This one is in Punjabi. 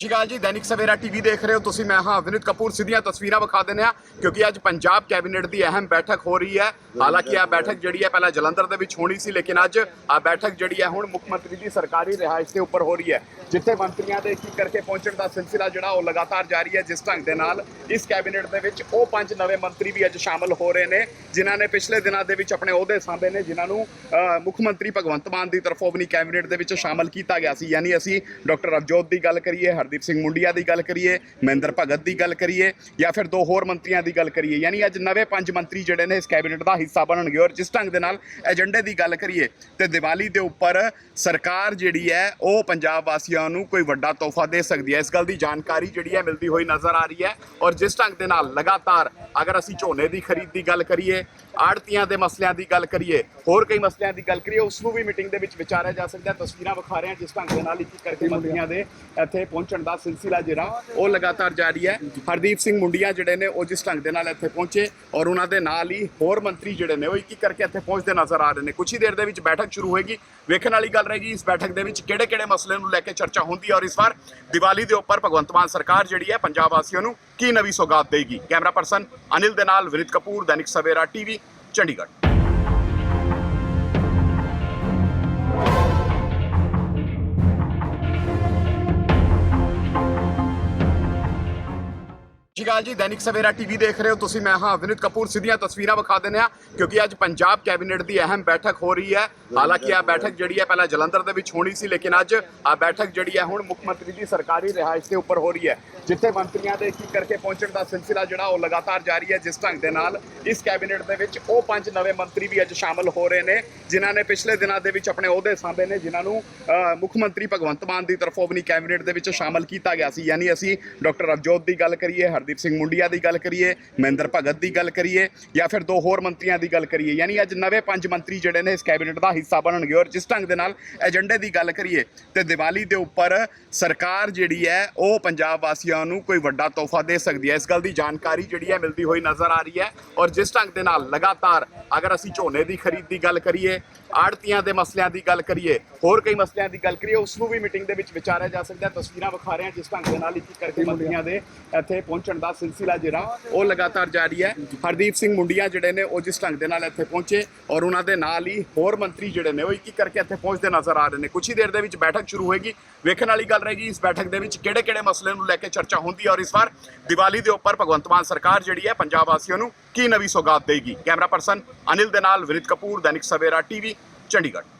ਅਕਾਲ ਜੀ ਦੈਨਿਕ ਸਵੇਰਾ ਟੀਵੀ ਦੇਖ ਰਹੇ ਹੋ ਤੁਸੀਂ ਮੈਂ ਹਾਂ ਵਿਨਿਤ ਕਪੂਰ। ਸਿੱਧੀਆਂ ਤਸਵੀਰਾਂ ਵਿਖਾ ਦਿੰਦੇ ਆ ਕਿਉਂਕਿ ਅੱਜ ਪੰਜਾਬ ਕੈਬਨਿਟ ਦੀ ਅਹਿਮ ਬੈਠਕ ਹੋ ਰਹੀ ਹੈ। ਹਾਲਾਂਕਿ ਇਹ ਬੈਠਕ ਜਿਹੜੀ ਹੈ ਪਹਿਲਾਂ ਜਲੰਧਰ ਦੇ ਵਿੱਚ ਹੋਣੀ ਸੀ ਲੇਕਿਨ ਅੱਜ ਆ ਬੈਠਕ ਜਿਹੜੀ ਹੈ ਹੁਣ ਮੁੱਖ ਮੰਤਰੀ ਦੀ ਸਰਕਾਰੀ ਰਿਹਾਇਸ਼ ਦੇ ਉੱਪਰ ਹੋ ਰਹੀ ਹੈ ਜਿੱਥੇ ਮੰਤਰੀਆਂ ਦੇ ਕੀ ਕਰਕੇ ਪਹੁੰਚਣ ਦਾ ਸਿਲਸਿਲਾ ਜਿਹੜਾ ਉਹ ਲਗਾਤਾਰ ਜਾਰੀ ਹੈ ਜਿਸ ਢੰਗ ਦੇ ਨਾਲ ਇਸ ਕੈਬਨਿਟ ਦੇ ਵਿੱਚ ਉਹ ਪੰਜ ਨਵੇਂ ਮੰਤਰੀ ਵੀ ਅੱਜ ਸ਼ਾਮਲ ਹੋ ਰਹੇ ਨੇ ਜਿਨ੍ਹਾਂ ਨੇ ਪਿਛਲੇ ਦਿਨਾਂ ਦੇ ਵਿੱਚ ਆਪਣੇ ਅਹੁਦੇ ਸਾਂਭੇ ਨੇ ਜਿਨ੍ਹਾਂ ਨੂੰ ਮੁੱਖ ਮੰਤਰੀ ਭਗਵੰਤ ਮਾਨ ਦੀ ਤਰਫੋਂ ਆਪਣੀ ਕੈਬਨਿਟ ਦੇ ਵਿੱਚ ਸ਼ਾਮਲ ਕੀਤਾ ਗਿਆ ਸੀ। ਯਾਨੀ ਅਸੀਂ ਡਾਕਟਰ ਅਵਜੋਤ ਦੀ ਗੱਲ ਕਰੀਏ ਹਰਦੀਪ ਸਿੰਘ ਮੁੰਡੀਆ ਦੀ ਗੱਲ ਕਰੀਏ, ਮਹਿੰਦਰ ਭਗਤ ਦੀ ਗੱਲ ਕਰੀਏ, ਜਾਂ ਫਿਰ ਦੋ ਹੋਰ ਮੰਤਰੀਆਂ ਦੀ ਗੱਲ ਕਰੀਏ। ਯਾਨੀ ਅੱਜ ਨਵੇਂ ਪੰਜ ਮੰਤਰੀ ਜਿਹੜੇ ਨੇ, ਇਸ ਕੈਬਨਿਟ ਦਾ ਹਿੱਸਾ ਬਣਨਗੇ। ਔਰ ਜਿਸ ਢੰਗ ਦੇ ਨਾਲ ਏਜੰਡੇ ਦੀ ਗੱਲ ਕਰੀਏ, ਤੇ ਦੀਵਾਲੀ ਦੇ ਉੱਪਰ ਸਰਕਾਰ ਜਿਹੜੀ ਹੈ, ਉਹ ਪੰਜਾਬ ਵਾਸੀਆਂ ਨੂੰ ਕੋਈ ਵੱਡਾ ਤੋਹਫਾ ਦੇ ਸਕਦੀ ਹੈ। ਇਸ ਗੱਲ ਦੀ ਜਾਣਕਾਰੀ ਜਿਹੜੀ ਹੈ, ਮਿਲਦੀ ਹੋਈ ਨਜ਼ਰ ਆ ਰਹੀ ਹੈ। ਔਰ ਜਿਸ ਢੰਗ ਦੇ ਨਾਲ ਲਗਾਤਾਰ ਅਗਰ ਅਸੀਂ ਝੋਨੇ ਦੀ ਖਰੀਦ ਦੀ ਗੱਲ ਕਰੀਏ, ਆੜਤੀਆਂ ਦੇ ਮਸਲਿਆਂ ਦੀ ਗੱਲ ਕਰੀਏ, ਹੋਰ ਕਈ ਮਸਲਿਆਂ ਦੀ ਗੱਲ ਕਰੀਏ, ਉਸ ਨੂੰ ਵੀ ਮੀਟਿੰਗ ਦੇ ਵਿੱਚ ਵਿਚਾਰਿਆ ਜਾ ਸਕਦਾ ਤਸਵੀਰਾਂ ਵਿਖਾ ਰਹੇ ਹਾਂ ਜਿਸ ਢੰਗ ਦੇ ਨਾਲ ਇੱਕ ਕਰਕੇ ਮੰਤਰੀਆਂ ਦੇ ਇੱਥੇ ਪਹੁੰਚਣ ਦਾ ਸਿਲਸਿਲਾ ਜਿਹੜਾ ਉਹ ਲਗਾਤਾਰ ਜਾਰੀ ਹੈ। ਹਰਦੀਪ ਸਿੰਘ ਮੁੰਡੀਆਂ ਜਿਹੜੇ ਨੇ ਉਹ ਜਿਸ ਢੰਗ ਦੇ ਨਾਲ ਇੱਥੇ ਪਹੁੰਚੇ ਔਰ ਉਹਨਾਂ ਦੇ ਨਾਲ ਹੀ ਹੋਰ ਮੰਤਰੀ ਜਿਹੜੇ ਨੇ ਉਹ ਇੱਕ ਇੱਕ ਕਰਕੇ ਇੱਥੇ ਪਹੁੰਚਦੇ ਨਜ਼ਰ ਆ ਰਹੇ ਨੇ। ਕੁਝ ਹੀ ਦੇਰ ਦੇ ਵਿੱਚ ਬੈਠਕ ਸ਼ੁਰੂ ਹੋਏਗੀ। ਵੇਖਣ ਵਾਲੀ ਗੱਲ ਰਹੇਗੀ ਇਸ ਬੈਠਕ ਦੇ ਵਿੱਚ ਕਿਹੜੇ ਕਿਹੜੇ ਮਸਲੇ ਨੂੰ ਲੈ ਕੇ ਚਰਚਾ ਹੁੰਦੀ ਹੈ ਔਰ ਇਸ ਵਾਰ ਦੀਵਾਲੀ ਦੇ ਉੱਪਰ ਭਗਵੰਤ ਮਾਨ ਸਰਕਾਰ ਜਿਹੜੀ ਹੈ ਪੰਜਾਬ ਵਾਸੀਆਂ ਨੂੰ ਕੀ ਨਵੀਂ ਸੌਗਾਤ ਦੇਗੀ ਕੈਮਰਾ ਪਰਸਨ ਅਨਿਲ ਦੇ ਨਾਲ ਵਿਨਿਤ ਕਪੂਰ, ਦੈਨਿਕ ਸਵੇਰਾ ਟੀਵੀ, ਚੰਡੀਗੜ੍ਹ। ਜੀ ਗੱਲ ਜੀ, ਦੈਨਿਕ ਸਵੇਰਾ ਟੀਵੀ ਦੇਖ ਰਹੇ ਹੋ ਤੁਸੀਂ, ਮੈਂ ਹਾਂ ਵਿਨਿਤ ਕਪੂਰ। ਸਿੱਧੀਆਂ ਤਸਵੀਰਾਂ ਵਿਖਾ ਦਿੰਦੇ ਆ ਕਿਉਂਕਿ ਅੱਜ ਪੰਜਾਬ ਕੈਬਨਿਟ ਦੀ ਅਹਿਮ ਬੈਠਕ ਹੋ ਰਹੀ ਹੈ। ਹਾਲਾਂਕਿ ਇਹ ਬੈਠਕ ਜਿਹੜੀ ਹੈ ਪਹਿਲਾਂ ਜਲੰਧਰ ਦੇ ਵਿੱਚ ਹੋਣੀ ਸੀ, ਲੇਕਿਨ ਅੱਜ ਆ ਬੈਠਕ ਜਿਹੜੀ ਹੈ ਹੁਣ ਮੁੱਖ ਮੰਤਰੀ ਦੀ ਸਰਕਾਰੀ ਰਿਹਾਇਸ਼ ਦੇ ਉੱਪਰ ਹੋ ਰਹੀ ਹੈ। ਜਿੱਥੇ ਮੰਤਰੀਆਂ ਦੇ ਕੀ ਕਰਕੇ ਪਹੁੰਚਣ ਦਾ ਸਿਲਸਿਲਾ ਜਿਹੜਾ ਉਹ ਲਗਾਤਾਰ ਜਾਰੀ ਹੈ, ਜਿਸ ਢੰਗ ਦੇ ਨਾਲ ਇਸ ਕੈਬਨਿਟ ਦੇ ਵਿੱਚ ਉਹ ਪੰਜ ਨਵੇਂ ਮੰਤਰੀ ਵੀ ਅੱਜ ਸ਼ਾਮਲ ਹੋ ਰਹੇ ਨੇ, ਜਿਨ੍ਹਾਂ ਨੇ ਪਿਛਲੇ ਦਿਨਾਂ ਦੇ ਵਿੱਚ ਆਪਣੇ ਅਹੁਦੇ ਸਾਂਭੇ ਨੇ, ਜਿਨ੍ਹਾਂ ਨੂੰ ਮੁੱਖ ਮੰਤਰੀ ਭਗਵੰਤ ਮਾਨ ਦੀ ਤਰਫੋਂ ਆਪਣੀ ਕੈਬਨਿਟ ਦੇ ਵਿੱਚ ਸ਼ਾਮਲ ਕੀਤਾ ਗਿਆ ਸੀ। ਯਾਨੀ ਅਸੀਂ ਡਾਕਟਰ ਅਵਜੋਤ ਦੀ ਗੱਲ ਕਰੀਏ, ਹਰਦੀਪ ਸਿੰਘ ਮੁੰਡੀਆ ਦੀ ਗੱਲ ਕਰੀਏ, ਮਹਿੰਦਰ ਭਗਤ ਦੀ ਗੱਲ ਕਰੀਏ, ਜਾਂ ਫਿਰ ਦੋ ਹੋਰ ਮੰਤਰੀਆਂ ਦੀ ਗੱਲ ਕਰੀਏ। ਯਾਨੀ ਅੱਜ ਨਵੇਂ ਪੰਜ ਮੰਤਰੀ ਜਿਹੜੇ ਨੇ ਇਸ ਕੈਬਨਿਟ ਦਾ ਹਿੱਸਾ ਬਣਨਗੇ। ਔਰ ਜਿਸ ਢੰਗ ਦੇ ਨਾਲ ਏਜੰਡੇ ਦੀ ਗੱਲ ਕਰੀਏ, ਤੇ ਦੀਵਾਲੀ ਦੇ ਉੱਪਰ ਸਰਕਾਰ ਜਿਹੜੀ ਹੈ, ਉਹ ਪੰਜਾਬ ਵਾਸੀਆਂ ਨੂੰ ਕੋਈ ਵੱਡਾ ਤੋਹਫਾ ਦੇ ਸਕਦੀ ਹੈ। ਇਸ ਗੱਲ ਦੀ ਜਾਣਕਾਰੀ ਜਿਹੜੀ ਹੈ ਮਿਲਦੀ ਹੋਈ ਨਜ਼ਰ ਆ ਰਹੀ ਹੈ। ਔਰ ਜਿਸ ਢੰਗ ਦੇ ਨਾਲ ਲਗਾਤਾਰ ਅਗਰ ਅਸੀਂ ਝੋਨੇ ਦੀ ਖਰੀਦ ਦੀ ਗੱਲ ਕਰੀਏ ਆੜਤੀਆਂ ਦੇ ਮਸਲਿਆਂ ਦੀ ਗੱਲ ਕਰੀਏ, ਹੋਰ ਕਈ ਮਸਲਿਆਂ ਦੀ ਗੱਲ ਕਰੀਏ, ਉਸ ਨੂੰ ਵੀ ਮੀਟਿੰਗ ਦੇ ਵਿੱਚ ਵਿਚਾਰਿਆ ਜਾ ਸਕਦਾ ਤਸਵੀਰਾਂ ਵਿਖਾ ਰਹੇ ਹਾਂ, ਜਿਸ ਢੰਗ ਦੇ ਨਾਲ ਇੱਕ ਇੱਕ ਕਰਕੇ ਮੰਤਰੀਆਂ ਦੇ ਇੱਥੇ ਪਹੁੰਚਣ ਦਾ ਸਿਲਸਿਲਾ ਜਿਹੜਾ, ਉਹ ਲਗਾਤਾਰ ਜਾਰੀ ਹੈ। ਹਰਦੀਪ ਸਿੰਘ ਮੁੰਡੀਆਂ ਜਿਹੜੇ ਨੇ, ਉਹ ਜਿਸ ਢੰਗ ਦੇ ਨਾਲ ਇੱਥੇ ਪਹੁੰਚੇ ਔਰ ਉਹਨਾਂ ਦੇ ਨਾਲ ਹੀ ਹੋਰ ਮੰਤਰੀ ਜਿਹੜੇ ਨੇ, ਉਹ ਇੱਕ ਇੱਕ ਕਰਕੇ ਇੱਥੇ ਪਹੁੰਚਦੇ ਨਜ਼ਰ ਆ ਰਹੇ ਨੇ। ਕੁਝ ਹੀ ਦੇਰ ਦੇ ਵਿੱਚ ਬੈਠਕ ਸ਼ੁਰੂ ਹੋਏਗੀ, ਵੇਖਣ ਵਾਲੀ ਗੱਲ ਰਹੇਗੀ। ਇਸ ਬੈਠਕ ਦੇ ਵਿੱਚ ਕਿਹੜੇ ਕਿਹੜੇ ਮਸਲੇ ਨੂੰ ਲੈ ਕੇ ਚਰਚਾ ਹੁੰਦੀ ਹੈ ਔਰ ਇਸ ਵਾਰ ਦੀਵਾਲੀ ਦੇ ਉੱਪਰ ਭਗਵੰਤ ਮਾਨ ਸਰਕਾਰ ਜਿਹੜੀ ਹੈ, ਪੰਜਾਬ ਵਾਸੀਆਂ ਨੂੰ ਕੀ ਨਵੀਂ ਸੌਗਾਤ ਦੇਗੀ? ਕੈਮਰਾ ਪਰਸਨ ਅਨਿਲ ਦੇ ਨਾਲ ਵਿਨਿਤ ਕਪੂਰ, ਦੈਨਿਕ ਸਵੇਰਾ ਟੀਵੀ ਚੰਡੀਗੜ੍ਹ।